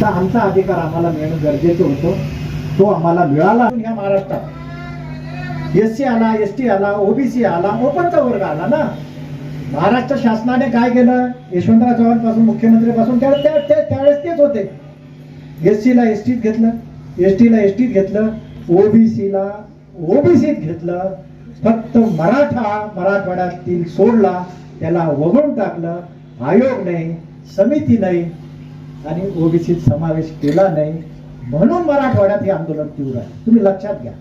तर आमचा अधिकार आम्हाला मिळणं गरजेचं होतं. तो आम्हाला मिळाला. ह्या महाराष्ट्रात एस सी आला एस टी आला ओबीसी आला ओपनचा वर्ग आला ना. महाराष्ट्र शासनाने काय केलं? यशवंतराव चव्हाणपासून मुख्यमंत्री पासून त्यावेळेस तेच होते. एस सीला एस टीत घेतलं एस टीला एस टीत घेतलं ओबीसीला ओबीसीत घेतलं. फक्त मराठा मराठवाड्यातील सोडला त्याला वगळून टाकलं. आयोग नाही समिती नाही आणि ओबीसीत समावेश केला नाही म्हणून मराठवाड्यात हे आंदोलन तीव्र आहे. तुम्ही लक्षात घ्या.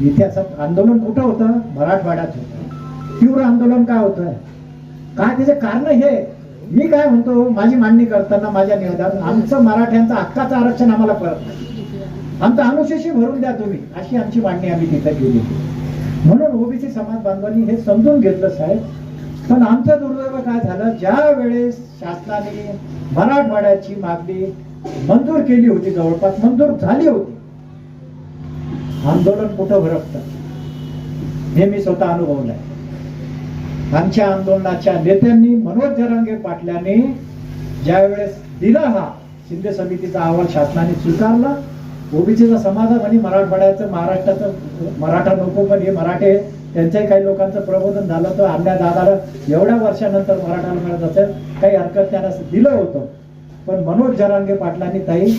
इतिहासात आंदोलन कुठं होतं? मराठवाड्यात होतं. तीव्र आंदोलन काय होतं? काय त्याचे कारण हे? मी काय म्हणतो माझी मांडणी करताना माझ्या निवेदन आमचं मराठ्यांचं हक्काचं आरक्षण आम्हाला परत नाही. आमचं अनुशेषी भरून द्या तुम्ही. अशी आमची मांडणी आम्ही तिथे केली. म्हणून ओबीसी समाज बांधवांनी हे समजून घेतलं साहेब. पण आमचं दुर्दैव काय झालं? ज्या वेळेस शासनाने मराठवाड्याची मागणी मंजूर केली होती जवळपास मंजूर झाली होती आंदोलन कुठं भरकतं हे मी स्वतः अनुभवलंय आमच्या आंदोलनाच्या नेत्यांनी मनोज जरांगे पाटलांनी ज्यावेळेस दिला हा शिंदे समितीचा अहवाल शासनाने स्वीकारला ओबीसीचा समाधान आणि मराठवाड्याचं महाराष्ट्राचं मराठा नको पण हे मराठे त्यांच्याही काही लोकांचं प्रबोधन झालं तर आपल्या दादाला एवढ्या वर्षानंतर मराठाला मिळत असेल काही हरकत त्यांना दिलं होतं. पण मनोज जरांगे पाटलांनी ताई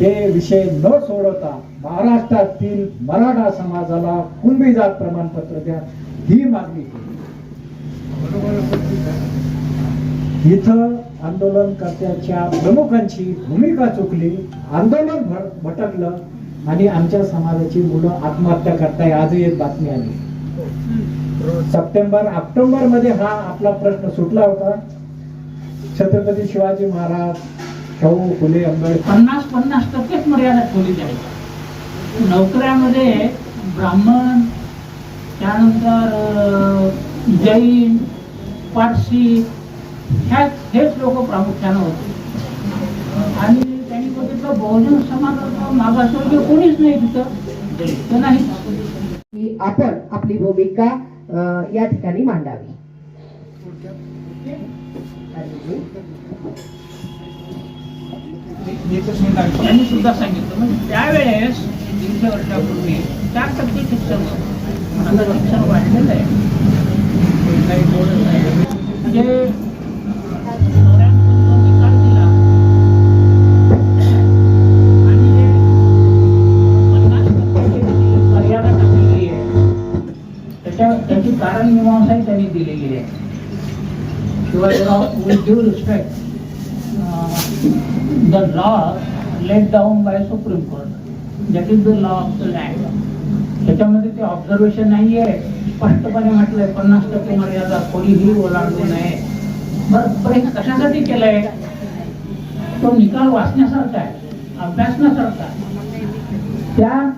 ते विषय न सोडवता महाराष्ट्रातील मराठा समाजाला कुंभी जात प्रमाणपत्र द्या ही मागणी केली. इथं आंदोलनकर्त्याच्या प्रमुखांची भूमिका चुकली आंदोलन भटकलं आणि आमच्या समाजाची मुलं आत्महत्या करताय आजही एक बातमी आली सप्टेंबर ऑक्टोबरमध्ये हा आपला प्रश्न सुटला होता. छत्रपती शिवाजी महाराज शाहू फुले आंबेडकर. पन्नास पन्नास टक्केच मर्यादा ठेवली आहे नोकऱ्यामध्ये ब्राह्मण त्यानंतर जैन पारसी ह्या हेच लोक प्रामुख्यानं होते. आणि त्यांनी बघितलं बहुजन समाजाचा मागासवर्गीय कोणीच नाही तिथं. ते नाही आपण आपली भूमिका या ठिकाणी मांडावी त्यांनी सुद्धा सांगितलं म्हणजे त्यावेळेस दीडशे वर्षापूर्वी चार टक्के शिक्षण. आता शिक्षण वाढलेलं आहे काही बोलत नाही. म्हणजे with due respect, uh, the law laid down by Supreme Court. That is the law of the land. त्याच्यामध्ये ते ऑब्झर्वेशन नाही आहे स्पष्टपणे म्हटलंय पन्नास टक्के मर्यादा कोणीही ओलांडू नये. बरं पण हे कशासाठी केलंय? तो निकाल वाचण्यासारखा आहे अभ्यासण्यासारखा आहे. त्या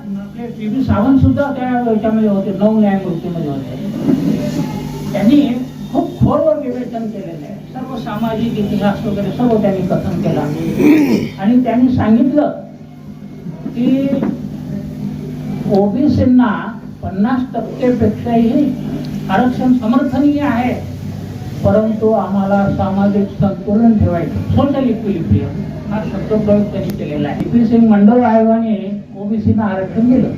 पी. बी सावंत सुद्धा त्या याच्यामध्ये होते नऊ न्यायमूर्तीमध्ये होते. त्यांनी खोलवर विवेचन केलेलं आहे सर्व सामाजिक इतिहास वगैरे सर्व त्यांनी कथन केला. आणि त्यांनी सांगितलं की ओबीसींना पन्नास टक्केपेक्षाही आरक्षण समर्थनीय आहे. परंतु आम्हाला सामाजिक संतुलन ठेवायचं. सोशल इक्विलिब्रियम हा शब्दप्रयोग त्यांनी केलेला आहे. पी सिंग मंडळ आयोगाने ओबीसीना आरक्षण दिलं.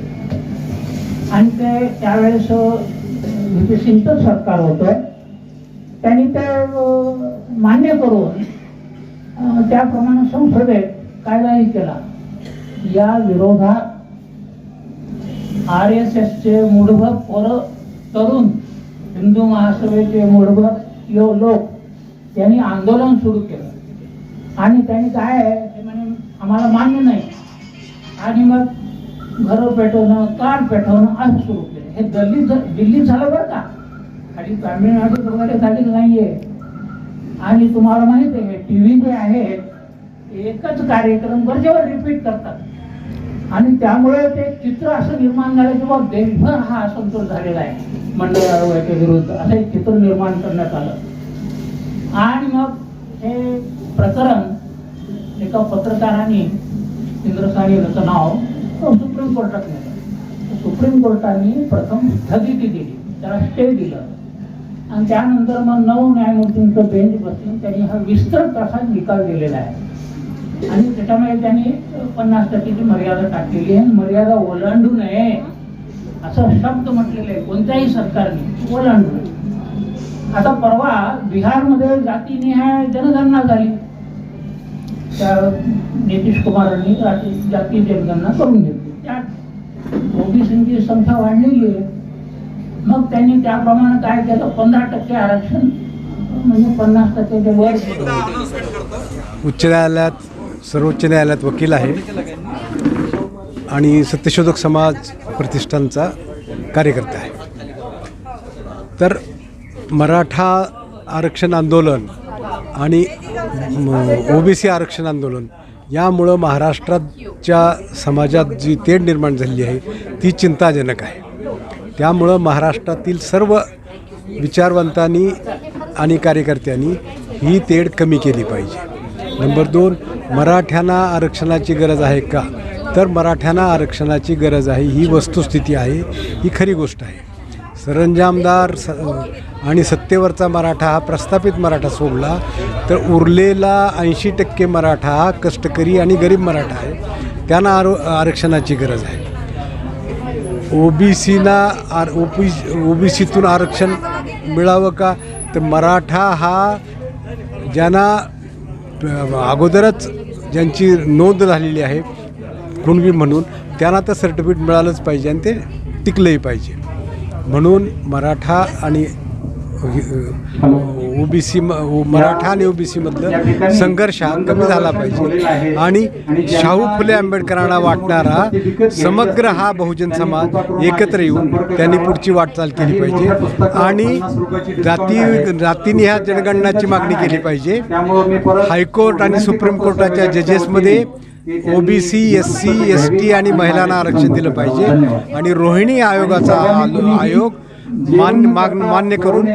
आणि ते त्यावेळेस व्ही पी सिंगचं सरकार होतं. त्यांनी ते मान्य करून त्याप्रमाणे संसदेत कायदाही केला. या विरोधात आर एस एसचे मूढभर पोरं तरुण हिंदू महासभेचे मूढभर यो लोक यांनी आंदोलन सुरू केलं. आणि त्यांनी काय आहे ते म्हणे आम्हाला मान्य नाही. आणि मग घरं पेटवणं कार पेटवणं असं सुरू केलं. हे दिल्ली दिल्लीत झालं बरं का? आणि तामिळनाडू वगैरे झालेलं नाहीये. आणि तुम्हाला माहीत आहे टी व्ही जे आहेत एकच कार्यक्रम गरजेवर रिपीट करतात. आणि त्यामुळे ते चित्र असं निर्माण झालं की बाबा देशभर हा असंतोष झालेला आहे. मंडळ विरुद्ध असं एक चित्र निर्माण करण्यात आलं. आणि मग हे प्रकरण एका पत्रकाराने इंद्रसाणी याचं नाव हो, सुप्रीम कोर्टात नेलं. सुप्रीम कोर्टाने प्रथम स्थगिती दिली त्याला स्टे दिलं. आणि त्यानंतर मग नऊ न्यायमूर्तींचं बेंच बसून त्यांनी हा विस्तृत असा निकाल दिलेला आहे. आणि त्याच्यामुळे त्यांनी पन्नास टक्केची मर्यादा टाकलेली आहे. मर्यादा ओलांडू नये. असं शब्द म्हटलेलं आहे कोणत्याही सरकारने ओलांडू. नये आता परवा बिहारमध्ये जातीनिहाय जनगणना झाली. त्या नितीश कुमारांनी जाती जनगणना करून घेतली. त्यात ओबीसींची संख्या वाढलेली आहे. मग त्यांनी त्याप्रमाणे काय केलं? पंधरा टक्के आरक्षण म्हणजे पन्नास टक्क्याच्या वर. उच्च न्यायालयात सर्वोच्च न्यायालयात वकील आहे. आणि सत्यशोधक समाज प्रतिष्ठानचा कार्यकर्ता आहे. तर मराठा आरक्षण आंदोलन आणि ओबीसी आरक्षण आंदोलन यामुळं महाराष्ट्राच्या समाजात जी तेढ निर्माण झालेली आहे ती चिंताजनक आहे. त्यामुळं महाराष्ट्रातील सर्व विचारवंतांनी आणि कार्यकर्त्यांनी ही तेढ कमी केली पाहिजे. नंबर दोन मराठ्यांना आरक्षणाची गरज आहे का? तर मराठ्यांना आरक्षणाची गरज आहे ही वस्तुस्थिती आहे ही खरी गोष्ट आहे. सरंजामदार स आणि सत्तेवरचा मराठा हा प्रस्थापित मराठा सोडला तर उरलेला ऐंशी टक्के मराठा हा कष्टकरी आणि गरीब मराठा आहे. त्यांना आरो आरक्षणाची गरज आहे. ओबीसीना आर ओबी ओबीसीतून आरक्षण मिळावं का? तर मराठा हा ज्यांना अगोदरच ज्यांची नोंद झालेली आहे कुणबी म्हणून त्यांना तर सर्टिफिकेट मिळालंच पाहिजे आणि ते टिकलंही पाहिजे. म्हणून मराठा आणि ओबीसी मराठा आणि ओबीसीमधलं संघर्ष हा कमी झाला पाहिजे. आणि शाहू फुले आंबेडकरांना वाटणारा समग्र हा बहुजन समाज एकत्र येऊन त्यांनी पुढची वाटचाल केली पाहिजे. आणि जाती जातीने ह्या जनगणनाची मागणी केली पाहिजे. हायकोर्ट आणि सुप्रीम कोर्टाच्या जजेसमध्ये OBC S C S T आणि महिलांना आरक्षण दिलं पाहिजे. आणि रोहिणी आयोगाचा आयोग मान्य माग मान्य करून